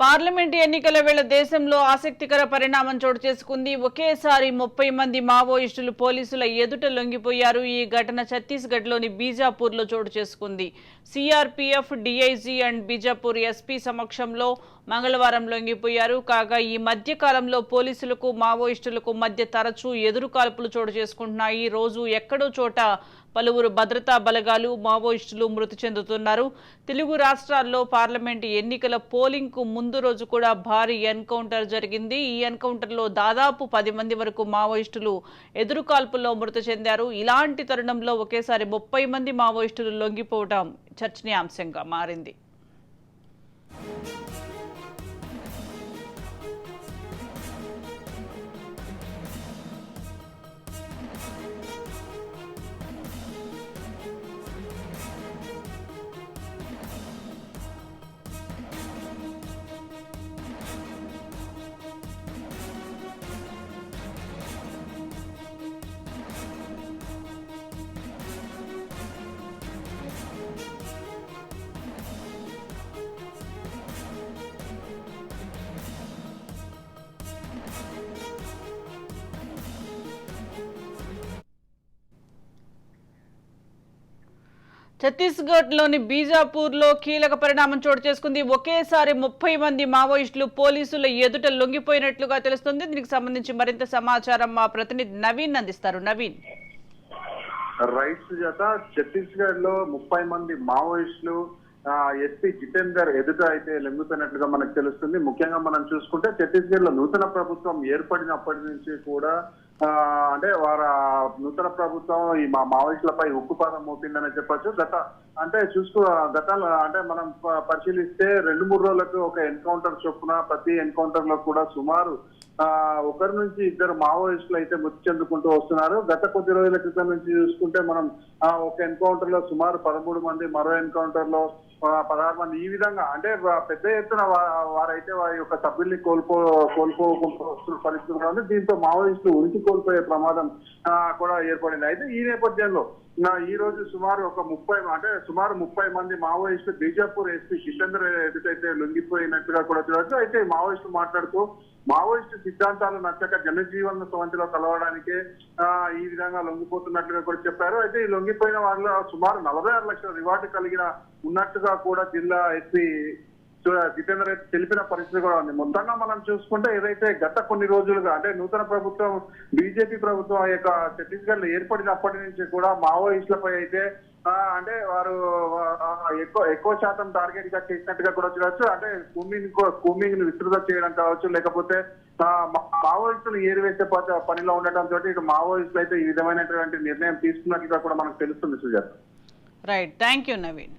Parliament ఎన్నికల వేళ దేశంలో ఆసక్తికర పరిణామం చోటు చేసుకుంది. ఒకేసారి ముప్పై మంది మావోయిస్టులు పోలీసుల ఎదుట లొంగిపోయారు. ఈ ఘటన ఛత్తీస్గఢ్లోని బీజాపూర్లో చోటు చేసుకుంది. CRPF DIG and Bijapur SP సమక్షంలో మంగళవారం లొంగిపోయారు. కాగా ఈ మధ్య కాలంలో పోలీసులకు మావోయిస్టులకు మధ్య తరచూ ఎదురు కాల్పులు చోటు చేసుకుంటున్నాయి. రోజు ఎక్కడో చోట పలువురు భద్రతా బలగాలు మావోయిస్టులు మృతి చెందుతున్నారు. తెలుగు రాష్ట్రాల్లో పార్లమెంటు ఎన్నికల పోలింగ్కు ముందు రోజు కూడా భారీ ఎన్కౌంటర్ జరిగింది. ఈ ఎన్కౌంటర్లో దాదాపు పది మంది వరకు మావోయిస్టులు ఎదురుకాల్పుల్లో మృతి చెందారు. ఇలాంటి తరుణంలో ఒకేసారి ముప్పై మంది మావోయిస్టులు లొంగిపోవడం చర్చనీయాంశంగా మారింది. ఛత్తీస్గఢ్లోని బీజాపూర్లో కీలక పరిణామం చోటు చేసుకుంది. ఒకేసారి ముప్పై మంది మావోయిస్టులు పోలీసుల ఎదుట లొంగిపోయినట్లుగా తెలుస్తుంది. దీనికి సంబంధించి మరింత సమాచారం మా ప్రతినిధి నవీన్ అందిస్తారు. నవీన్. రైట్స్ జత ఛత్తీస్గఢ్లో ముప్పై మంది మావోయిస్టులు ఎస్పీ జితేందర్ ఎదుట అయితే లొంగుతున్నట్లుగా మనకు తెలుస్తుంది. ముఖ్యంగా మనం చూసుకుంటే ఛత్తీస్గఢ్లో నూతన ప్రభుత్వం ఏర్పడినప్పటి నుంచి కూడా అంటే వారు నూతన ప్రభుత్వం ఈ మా మావోయిస్టులపై ఉక్కుపాదం మోపిందని చెప్పొచ్చు. గత అంటే చూసుకో గతంలో అంటే మనం పరిశీలిస్తే రెండు మూడు రోజులకు ఒక ఎన్కౌంటర్ చొప్పున ప్రతి ఎన్కౌంటర్లో కూడా సుమారు ఒకరి నుంచి ఇద్దరు మావోయిస్టులు అయితే మృతి చెందుకుంటూ వస్తున్నారు. గత కొద్ది రోజుల క్రితం నుంచి చూసుకుంటే మనం ఒక ఎన్కౌంటర్లో సుమారు పదమూడు మంది మరో ఎన్కౌంటర్లో పదహారు మంది ఈ విధంగా అంటే పెద్ద ఎత్తున వారైతే వారి యొక్క సభ్యుల్ని కోల్పో కోల్పోకుండా వస్తున్న పరిస్థితులు దీంతో మావోయిస్టులు ఉనికి కోల్పోయే ప్రమాదం కూడా ఏర్పడింది. అయితే ఈ నేపథ్యంలో ఈ రోజు సుమారు ఒక ముప్పై అంటే సుమారు ముప్పై మంది మావోయిస్టు బీజాపూర్ ఎస్పీ జితేంద్ర ఎదుటైతే లొంగిపోయినట్టుగా కూడా చూడవచ్చు అయితే మావోయిస్టు మాట్లాడుతూ మావోయిస్టు సిద్ధాంతాలు నచ్చక జనజీవన సవంతిలో కలవడానికే ఈ విధంగా లొంగిపోతున్నట్లుగా కూడా చెప్పారు. అయితే ఈ లొంగిపోయిన వాళ్ళ సుమారు నలభై ఆరు లక్షల రివార్డు కలిగిన ఉన్నట్టుగా కూడా జిల్లా ఎస్పీ జితేందర్ రెడ్డి తెలిపిన పరిస్థితి కూడా ఉంది. మొత్తంగా మనం చూసుకుంటే ఏదైతే గత కొన్ని రోజులుగా అంటే నూతన ప్రభుత్వం బీజేపీ ప్రభుత్వం ఆ యొక్క ఛత్తీస్గఢ్లో ఏర్పడినప్పటి నుంచి కూడా మావోయిస్టులపై అయితే అంటే వారు ఎక్కువ ఎక్కువ శాతం టార్గెట్గా చేసినట్టుగా కూడా చూడవచ్చు అంటే కూమింగ్ కూమింగ్ని విస్తృత చేయడం కావచ్చు లేకపోతే మావోయిస్టులు ఏరివేసే పనిలో ఉండటం తోటి ఇటు మావోయిస్టులు అయితే ఈ విధమైనటువంటి నిర్ణయం తీసుకున్నట్లుగా కూడా మనకు తెలుస్తుంది Sujatha. Right thank you Naveen